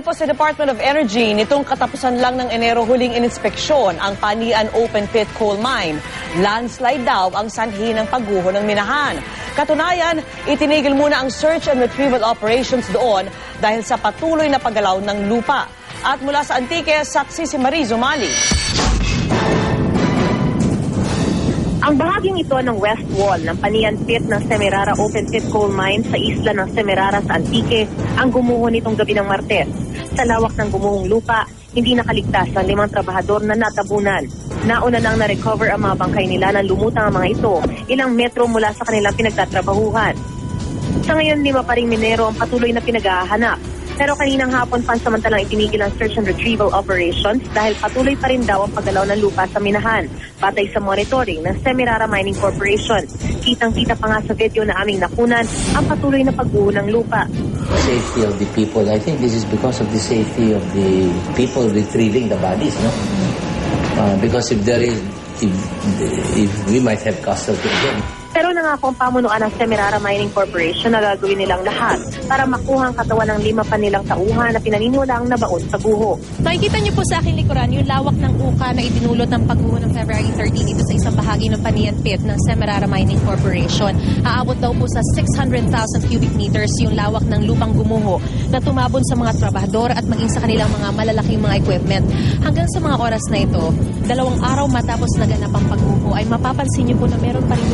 Ayon po sa Department of Energy, nitong katapusan lang ng Enero huling inspeksyon ang Panian Open Pit Coal Mine. Landslide daw ang sanhi ng pagguho ng minahan. Katunayan, itinigil muna ang search and retrieval operations doon dahil sa patuloy na paggalaw ng lupa. At mula sa Antique, saksi si Marizo Mali. Ang bahaging ito ng west wall ng Panian Pit ng Semirara Open Pit Coal Mine sa isla ng Semirara sa Antique ang gumuho nitong gabi ng Martes. Sa lawak ng gumuhong lupa, hindi nakaligtas ang limang trabahador na natabunan. Nauna nang na-recover ang mga bangkay nila nang lumutang ang mga ito ilang metro mula sa kanilang pinagtatrabahuhan. Sa ngayon, lima pa ring minero ang patuloy na pinag-ahanap. Pero kaninang hapon pansamantalang itinigil ang search and retrieval operations dahil patuloy pa rin daw ang paggalaw ng lupa sa minahan, batay sa monitoring ng Semirara Mining Corporation. Kitang-kita pa nga sa video na aming nakunan ang patuloy na pagbuho ng lupa. safety of the people. I think this is because of the safety of the people retrieving the bodies, no? Uh, because if there is, if, if we might have casualty again. Pero nangako ang pamunuan ng Semirara Mining Corporation na gagawin nilang lahat para makuha ang katawan ng lima pa nilang tauhan na pinaniniwalaang nabaon sa guho. Nakikita niyo po sa aking likuran yung lawak ng uka na idinulot ng pagbuho ng February 13 dito sa isang bahagi ng Panian Pit ng Semirara Mining Corporation. Aabot daw po sa 600,000 cubic meters yung lawak ng lupang gumuho na tumabon sa mga trabahador at maging sa kanilang mga malalaking mga equipment. Hanggang sa mga oras na ito, dalawang araw matapos naganap ang pagbuho ay mapapansin niyo po na meron pa rin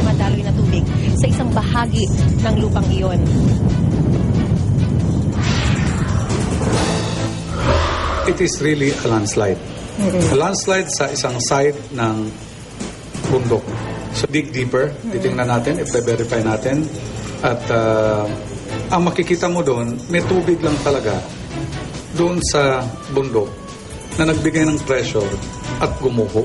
bahagi ng lupang iyon. it is really a landslide. A landslide sa isang side ng bundok. So dig deeper, titingnan natin, i-verify natin. At ah, ang makikita mo doon, may tubig lang talaga doon sa bundok na nagbigay ng pressure at gumuho.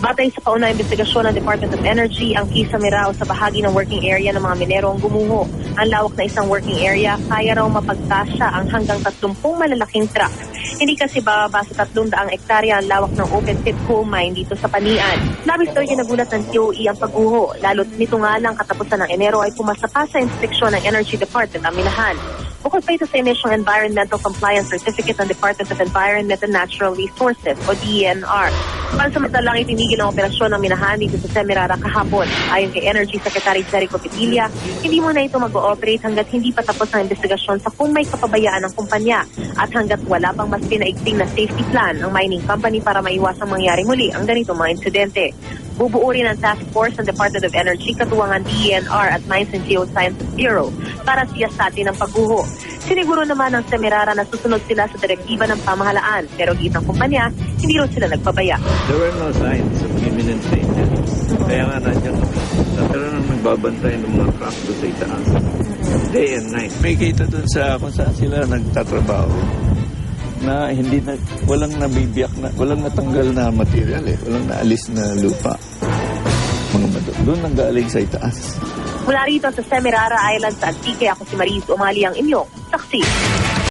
Batay sa paunang investigasyon ng Department of Energy, ang Kisa Mirao sa bahagi ng working area ng mga minero ang gumuho. Ang lawak na isang working area, kaya raw mapagkasya ang hanggang 30 malalaking truck. Hindi kasi bababa sa 300 ektarya ang lawak ng open pit coal mine dito sa Panian. Labis daw yung nagulat ng DOE ang pagguho, lalo't nito nga lang katapusan ng Enero ay pumasa pa sa inspeksyon ng Energy Department ang minahan. Bukod pa ito sa Initial Environmental Compliance Certificate ng Department of Environment and Natural Resources o DENR. Pansamantalang itinigil ang operasyon ng minahan dito sa Semirara kahapon. Ayon kay Energy Secretary Jericho Petilla, hindi muna ito mag-ooperate hanggat hindi pa tapos ang investigasyon sa kung may kapabayaan ng kumpanya at hanggat wala pang mas pinaigting na safety plan ang mining company para maiwasang mangyari muli ang ganitong mga insidente. Bubuo rin ang task force ng Department of Energy katuwangan DENR at Mines and Geosciences Bureau para siyasatin ang pagguho. Siniguro naman ng Semirara na susunod sila sa direktiba ng pamahalaan pero gitang kumpanya, hindi raw sila nagpabaya. There were no signs of imminent danger. Kaya nga nandiyan kami. Pero nang nagbabantay ng mga truck doon sa itaas. Day and night. May kita doon sa kung saan sila nagtatrabaho na hindi na, walang nabibiyak na, walang natanggal na material eh. Walang naalis na lupa. Mga madok. Doon nang galing sa itaas. Mula rito sa Semirara Island sa Antique, ako si Maris Umali ang inyong saksi.